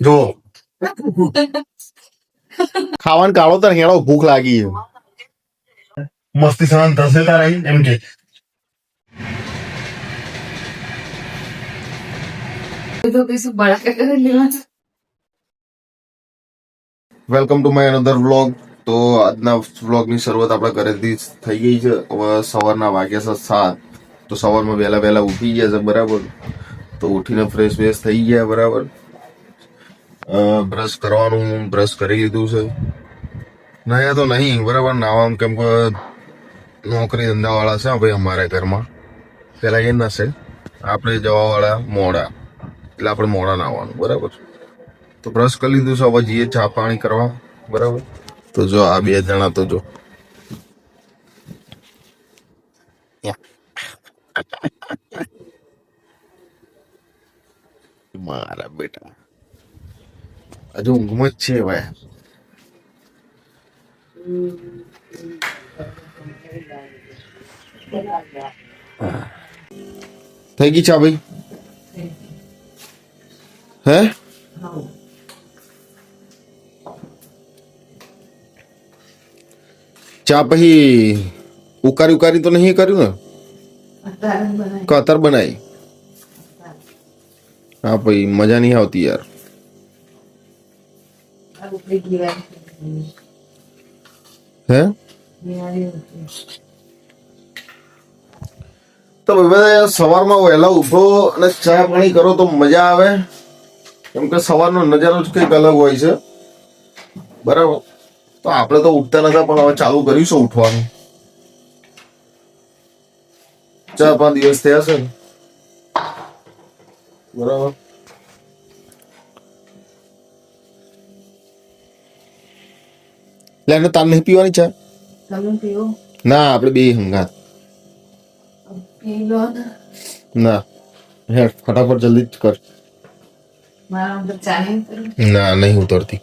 જો. ખાવાનું કાળો તાર હેળો ભૂખ લાગી મસ્તી સહન થશે તારે એમ કે. Welcome to my another vlog તો આજના વ્લોગની શરૂઆત આપણે ઘરેથી થઈ ગઈ છે. હવે સવારના વાગ્યા છે સાત. તો સવારમાં વહેલા વહેલા ઉઠી ગયા છે બરાબર. તો ઉઠીને ફ્રેશ વેશ થઈ ગયા બરાબર. બ્રશ કરવાનું બ્રશ કરી લીધું છે. નયા તો નહીં, બરાબર નાવાનું કેમ કે નોકરી ધંધાવાળા છે ભાઈ અમારા ઘરમાં. પેલા એ નશે આપણે જવાવાળા મોડા. એટલે આપણે મોડા નાવાનું બરાબર. તો બ્રશ કરી લીધું છે, હવે જઈએ ચા પાણી કરવા, બરાબર. તો જો આ બે જણા તો જો. મારા બેટા. હજુ ઊંઘમાં જ છે ભાઈ થઈ ગઈ ચા ભાઈ હે ચા પછી ઉકારી ઉકારી તો નહીં કર્યું ને કતર બનાવી હા પછી મજા નહીં આવતી યાર હે તો બધા સવારમાં વહેલા ઉઠો અને ચા પાણી કરો તો મજા આવે કેમ કે સવારનો નજારો જ કંઈક અલગ હોય છે બરાબર તો આપણે તો ઉઠતા નતા પણ હવે ચાલુ કરીશું ઉઠવાનું ચાર પાંચ દિવસ થયા છે ને બરાબર લે એને તાર નહીં પીવાની ચા તમે પીવો ના આપણે બે હંગાત પી લો ને ના હેડ ફટાફટ જલ્દી જ કર મારા અંદર ચા નહીં કરું ના નહીં ઉતરતી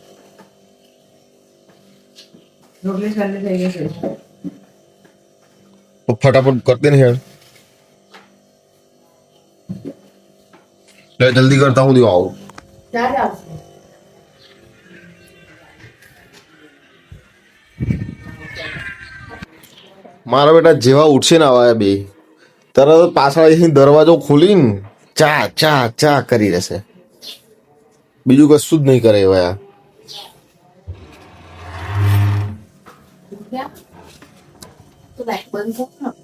રોટલી ખાલી થઈ ગઈ છે તો ફટાફટ કરતે ને હેડ લે જલ્દી કરતા હું દેવા મારા બેટા જેવા ઉઠશે ને આવા બે. તરત પાછળ દરવાજો ખોલીને ચા ચા ચા કરી રહેશે. બીજું કશું જ નહીં કરે એવા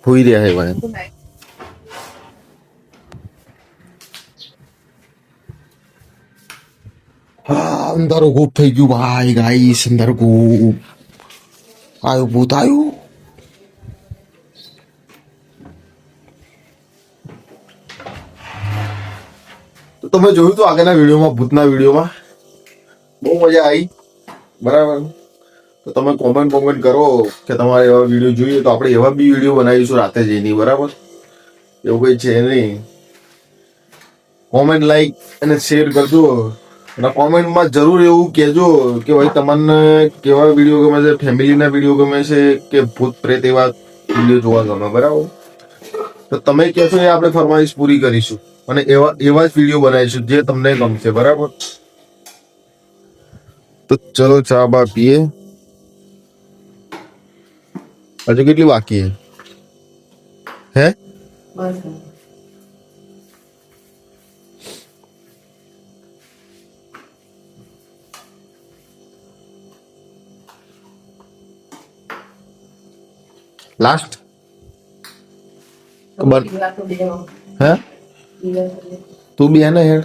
હોઈ રહ્યા હે ભાઈ અંધારો ગુપ થઈ ગયું, ભાઈ ગાઈસ અંધારો ગુપ. આવ્યું ભૂત, આયું. તમે જોયું તો આગળના વિડીયોમાં, ભૂતના વિડીયોમાં? બહુ મજા આવી. બરાબર. તો તમે કોમેન્ટ કોમેન્ટ કરો કે તમારે એવા વીડિયો જોઈએ તો આપણે એવા બી વીડિયો બનાવીશું રાતે જઈને, બરાબર? એવું કંઈ છે નહીં. કોમેન્ટ લાઈક અને શેર કરજો. અને કોમેન્ટમાં જરૂર એવું કહેજો કે ભાઈ તમને કેવા વીડિયો ગમે છે, ફેમિલીના વીડિયો ગમે છે કે ભૂત પ્રેત એવા વીડિયો જોવા ગમે, બરાબર? તો તમે કહેશો એ આપણે ફરમાઈશ પૂરી કરીશું. અને એવા એવા જ વીડિયો બનાવીશું જે તમને ગમશે બરાબર? તો ચલો ચા બા પીએ. હજુ કેટલી બાકી છે? હે? બસ. લાસ્ટ તો બન- પીવા તો દેવો હે? પીવા તો બી હે ને હેડ.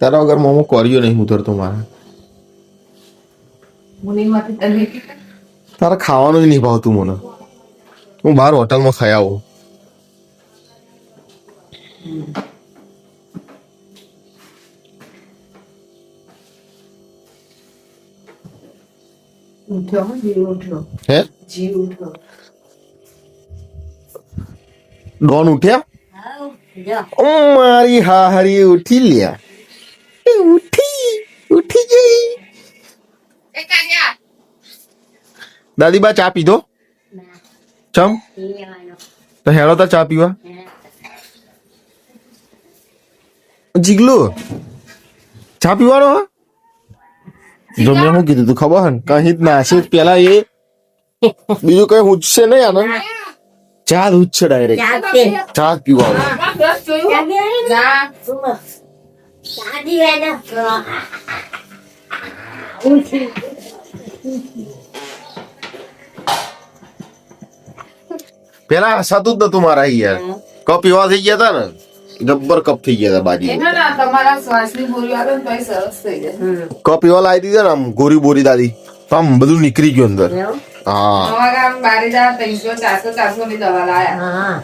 તારા વગર મોમો કર્યો નહીં ઉતરતો મારે. તારા ખાવાનું જ નહીં ભાવતું મને. હું બહાર હોટલમાં ખાઈ આવું. હે? જીવ ઉઠ્યો ડોન ઉઠ્યા મારી હાહરી ઉઠી લ્યા. એ ઉઠી ઉઠી ગઈ. એ દાદી બા ચા પીધો? ચમ? તો હેડો તા ચા પીવા. જીગલુ ચા પીવાનો? જો મેં શું કીધું તું ખબર હે કઈ જ ના પેલા એ બીજું કઈ ઉછશે નહીં આને ચા દૂધ છે ડાયરેક્ટ ચા ઉઠી પેલા સાતું જ નતું મારા યાર કપ એવા થઈ ગયા હતા ને ગબ્બર કપ થઈ ગયા હતા બાજી. કપ એવા લાવી દીધા ને આમ ગોરી બોરી દાદી. તો આમ બધું નીકળી ગયું અંદર. હા. અમારા આમ જા ત્રણસો ચારસો ચારસો ની દવા લાયા. હા.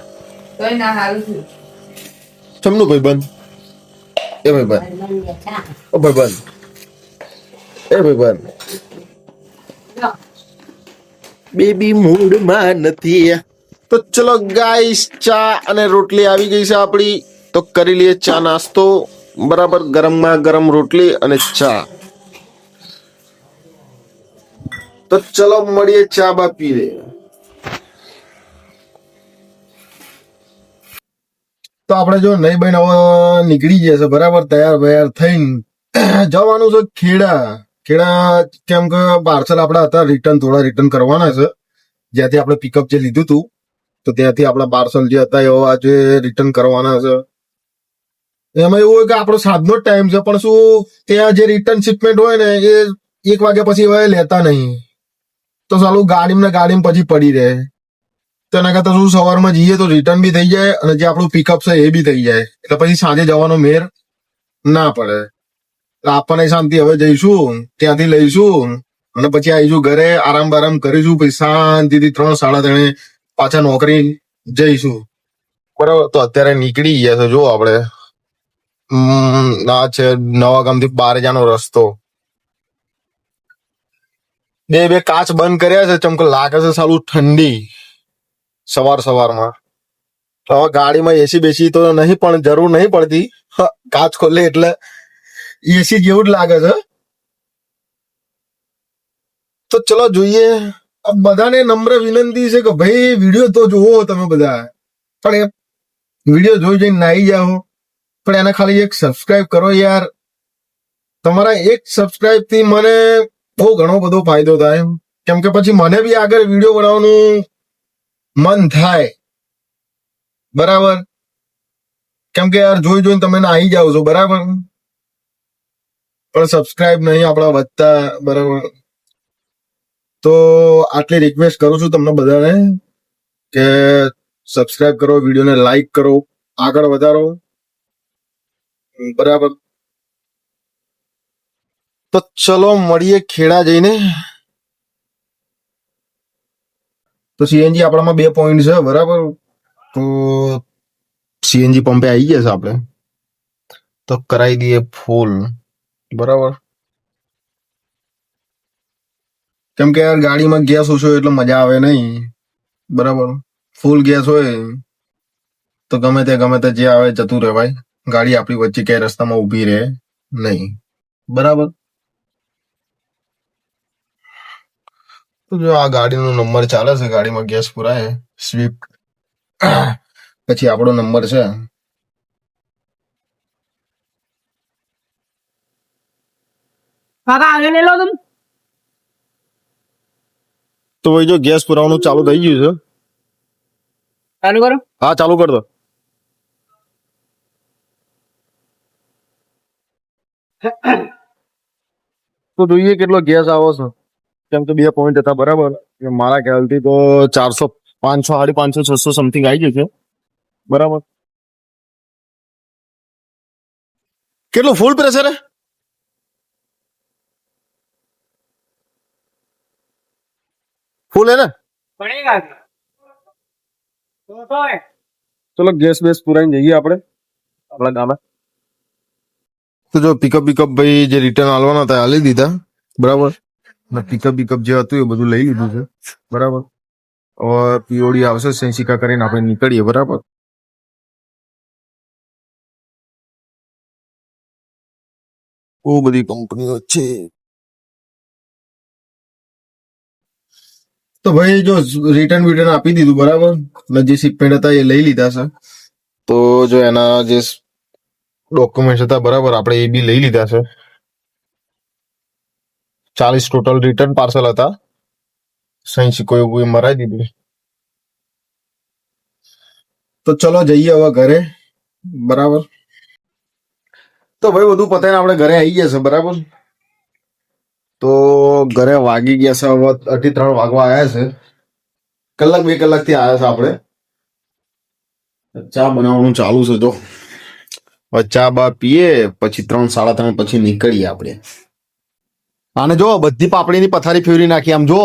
એ ના હારું થયું. ચમનું ભાઈ બંધ? એ ભાઈ બંધ. મને બેઠા ઓ ભાઈબંધ એ ભાઈબંધ બેબી મૂડમાં નથી. તો ચલો ગાઈસ ચા અને રોટલી આવી ગઈ છે આપણી. તો કરી લઈએ ચા નાસ્તો. બરાબર ગરમમાં ગરમ રોટલી અને ચા. તો ચલો મળીએ ચા બા પીએ તો આપણે જો નહીં બહેન હવે નીકળી જશે બરાબર, તૈયાર વૈયાર થઈને. જવાનું છે ખેડા. ખેડા કેમ કે પાર્સલ આપણા હતા રિટર્ન થોડા રિટર્ન કરવાના છે. જ્યાંથી આપણે પિકઅપ જે લીધું હતું તો ત્યાંથી આપણા પાર્સલ જે હતા, એવા આજે રિટર્ન કરવાના છે. એમાં એવું હોય કે આપણો સાંજનો જ ટાઈમ છે, પણ શું ત્યાં જે રિટર્ન શિપમેન્ટ હોય ને, એ એક વાગ્યા પછી હવે લેતા નહીં. તો સાલું ગાડીમાં ને ગાડીમાં પછી પડી રહે. તો એના કરતા શું સવારમાં જઈએ તો રિટર્ન બી થઈ જાય અને જે આપણું પિકઅપ છે એ બી થઈ જાય. એટલે પછી સાંજે જવાનો મેર ના પડે. આપણને શાંતિ, હવે જઈશું, ત્યાંથી લઈશું અને પછી આવીશું ઘરે, આરામ બારામ કરીશું, પછી શાંતિથી ત્રણ સાડા ત્રણે પાછા નોકરી જઈશું. બરાબર? તો અત્યારે નીકળી ગયા છે, જો આપણે. આ છે નવા ગામથી બારેજાનો રસ્તો. બે બે કાચ બંધ કર્યા છે. ચમકે લાગે છે સાલું ઠંડી સવાર સવારમાં. હવે ગાડીમાં એસી બેસી તો નહીં, પણ જરૂર નહીં પડતી. કાચ ખોલે એટલે એસી જેવું જ લાગે છે. તો ચલો જોઈએ. બધાને નમ્ર વિનંતી છે કે ભાઈ, વીડિયો તો જુઓ તમે બધા. પણ એ વીડિયો જોઈ જઈને નાઈ જાઓ. પણ એને ખાલી એક સબસ્ક્રાઇબ કરો યાર. તમારા એક સબસ્ક્રાઇબથી મને બહુ ઘણો બધો ફાયદો થાય કેમ કે પછી મને બી આગળ વીડિયો બનાવવાનું મન થાય. બરાબર? કેમ કે યાર જોઈ જોઈને તમે આવી જાઓ છો, બરાબર? પણ સબસ્ક્રાઇબ નહીં આપણા વધતા બરાબર? તો આટલી રિક્વેસ્ટ કરું છું તમને બધાને કે સબસ્ક્રાઇબ કરો, વિડીયોને લાઈક કરો, આગળ વધારો. બરાબર? તો ચલો મળીએ ખેડા જઈને. તો સીએનજી આપણામાં બે પોઈન્ટ છે, બરાબર? તો સીએનજી પંપે આવી ગયા છે આપણે. તો કરાવી દઈએ ફૂલ બરાબર? કેમ કે યાર ગાડીમાં ગેસ ઓછો એટલે મજા આવે નહીં, બરાબર? ફૂલ ગેસ હોય, તો ગમે તે ગમે તે જે આવે જતું રહેવાય. ગાડી આપણી વચ્ચે ક્યાંય રસ્તામાં ઊભી રહે નહીં, બરાબર? તો જો આ ગાડીનો નંબર ચાલે છે ગાડીમાં ગેસ પુરાય સ્વિફ્ટ પછી આપણો નંબર છે. કાકા આગે લો તમે? તો ભાઈ જો ગેસ પુરાવાનું ચાલુ થઈ ગયું છે. ચાલુ કરો. હા ચાલુ કર દો. તો જોઈએ કેટલો ગેસ આવો છે. કેમ કે બે પોઈન્ટ હતા બરાબર. મારા ખ્યાલથી તો ચારસો પાંચસો સાડી પાંચસો છસો સમથિંગ આવી ગયું છે. બરાબર. કેટલું ફૂલ પ્રેશર હે ફૂલ હે ને? ચલો ગેસ બેસ પુરાઈને જઈએ આપણે. આપણા ગામે. તો જો પિકઅપ પિકઅપ ભાઈ જે રિટર્ન આલવાના હતા આલી દીધા. બરાબર. પિકઅપ બિકઅપ જે હતું એ બધું લઈ લીધું છે. બરાબર? હવે પીઓડી આવશે સેન્સિકા કરીને આપણે નીકળીએ, બરાબર? બહુ બધી કંપનીઓ છે. તો ભાઈ, જો રિટર્ન વિટર્ન આપી દીધું, બરાબર? અને જે શિપમેન્ટ હતા, એ લઈ લીધા છે. તો જો એના જે ડોક્યુમેન્ટ હતા, બરાબર, આપણે એ બી લઈ લીધા છે. ચાલીસ ટોટલ રિટર્ન પાર્સલ હતા. સહી કોઈ એવું મરાઈ દીધું તો ચલો જઈએ હવે ઘરે. બરાબર? તો ભાઈ બધું પતાઈને આપણે ઘરે આવી ગયા છે, બરાબર? તો ઘરે વાગી ગયા છે, હવે અઢી ત્રણ વાગવા આવ્યા છે. કલાક બે કલાકથી આવ્યા છે આપણે. ચા બનાવવાનું ચાલુ છે, જો. ચા બા પીએ, પછી ત્રણ, સાડા ત્રણ પછી નીકળીએ આપણે. આને જો બધી પાપડીની પથારી ફેરવી નાખી આમ જો.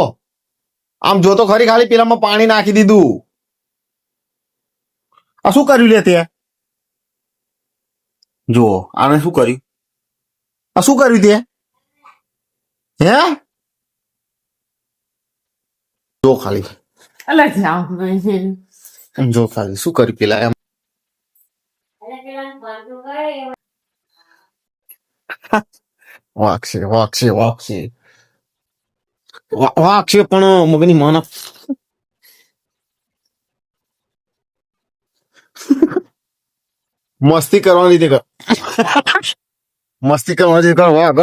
આમ જો તો ખરી ખાલી પેલામાં પાણી નાખી દીધું. આ શું કર્યું લે તે? જો આને શું કર્યું? આ શું કર્યું તે? હે? જો ખાલી. જો ખાલી શું કર્યું પેલા એમ? વાગશે વાગશે વાગશે વાગશે પણ મગની માના. મસ્તી કરવાની તે મસ્તી કરવાની કર. વાગ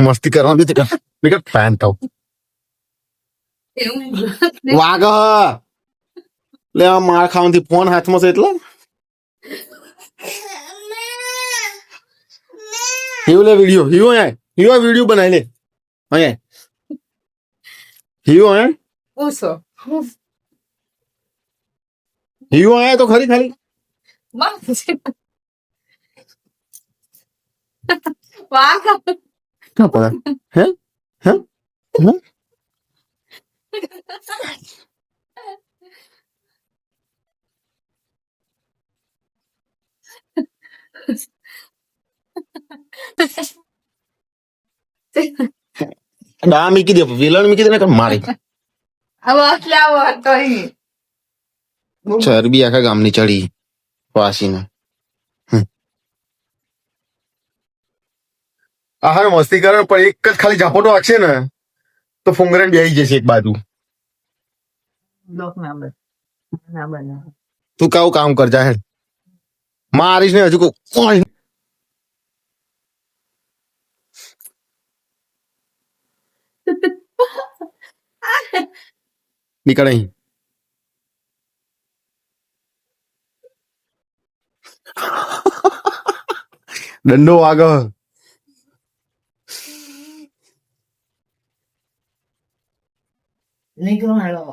મસ્તી કરવાની તે કર. ફેન થાવ. વાગ. લે આ માર ખાવાથી ફોન હાથમાં છે એટલે? હિયો લે વિડિયો હિયો આય. હિયો વિડિયો બનાવી લે. અહીંયા હિયો આય. ઓસો હિયો આય તો ખરી ખાલી. વાહ ક્યાં પડે હે? હે? હે? ડા મીકી દે વેલણ મીકી દે ને મારી. આવો એટલે આવો તો અહીં ચરબી આખા ગામની ચડી વાસીને. આહાર મસ્તી કરે પણ એક જ ખાલી ઝાપોટો વાગશે ને તો ફુંગરેન બેહી જશે એક બાજુ. તું કાવું કામ કર જાહેર. મારીશ ને હજુ કોઈ નીકળ અહીં. દંડો હેલો.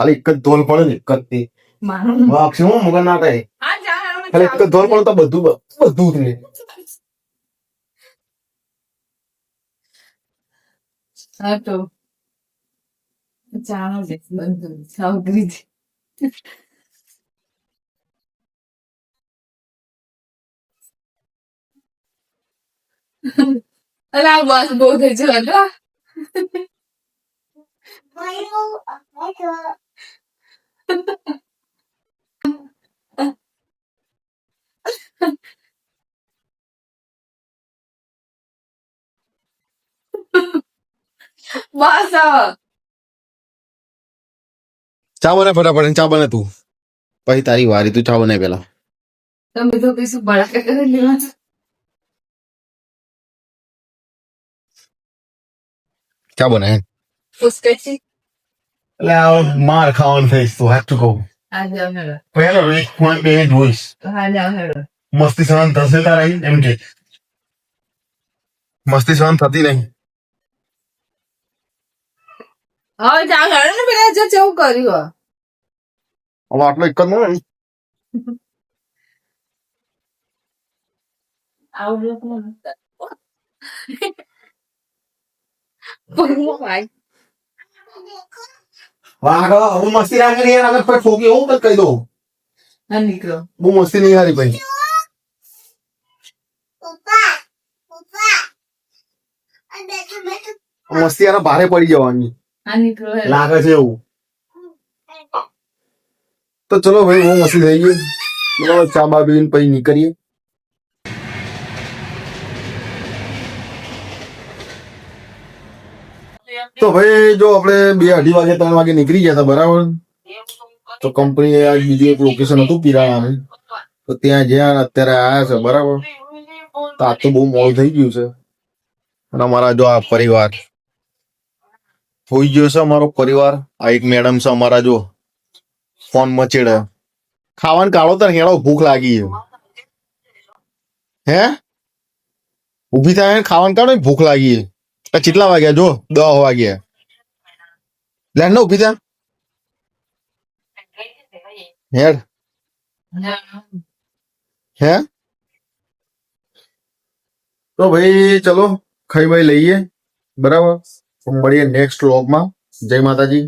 ખાલી એક જ ધોલ પડે ને એક જ તે. મારું વાગશે હું મગર ના થાય. જ ધોલ પડે તો બધું બધું ઉતરે હા તો. ચાલો બંધ સાવગ્રી અરે આ બસ બહુ થઈ છે હતા બસ ચા બને ફટાફટ ચા બને તું. પછી તારી વારી તું ચા બને પેલા. તમે તો કઈશું બળા કરી લેવા ચા બને. એટલે માર ખાવાનું થઈશ તું હેવ ટુ ગો પહેલો એક પોઈન્ટ બે જોઈશ હા જાવ હેડો. મસ્તી સહન થશે તારા એમ કે. મસ્તી સહન થતી નહીં. હવે હેડો ને પેલા જો ચેવું કર્યું હવે. આટલો એક જ ને? વાહ હું મસ્તી કરી યાર આગળ ફોકી હું કહી દઉં? નીકળો. બહુ મસ્તી નહીં હારી ભાઈ. મસ્તી આના ભારે પડી જવાની. લાગે છે એવું. તો ચલો ભાઈ હું મસ્તી થઈ ગઈ. બરાબર ચા બા પીને પછી નીકળીએ. તો ભાઈ જો આપણે બે અઢી વાગે ત્રણ વાગે નીકળી ગયા હતા બરાબર? તો કંપની બીજું એક લોકેશન હતું પિરાણાનું. તો ત્યાં જ્યાં અત્યારે આયા છે બરાબર? તો આ તો બહુ મોડું થઈ ગયું છે. અને અમારા જો આ પરિવાર હોઈ ગયો છે અમારો પરિવાર આ એક મેડમ છે અમારા જો ફોન મચેડે ખાવાનું કાઢો તાર હેડો ભૂખ લાગી છે હે ઊભી થાય ને ખાવાનું કાઢો ને ભૂખ લાગી છે આ કેટલા વાગ્યા જો દસ વાગ્યા લેન્ડ ને ઊભી થા હેડ હે તો ભાઈ ચલો ખાઈ ભાઈ લઈએ બરાબર તો મળીએ નેક્સ્ટ વ્લોગમાં જય માતાજી.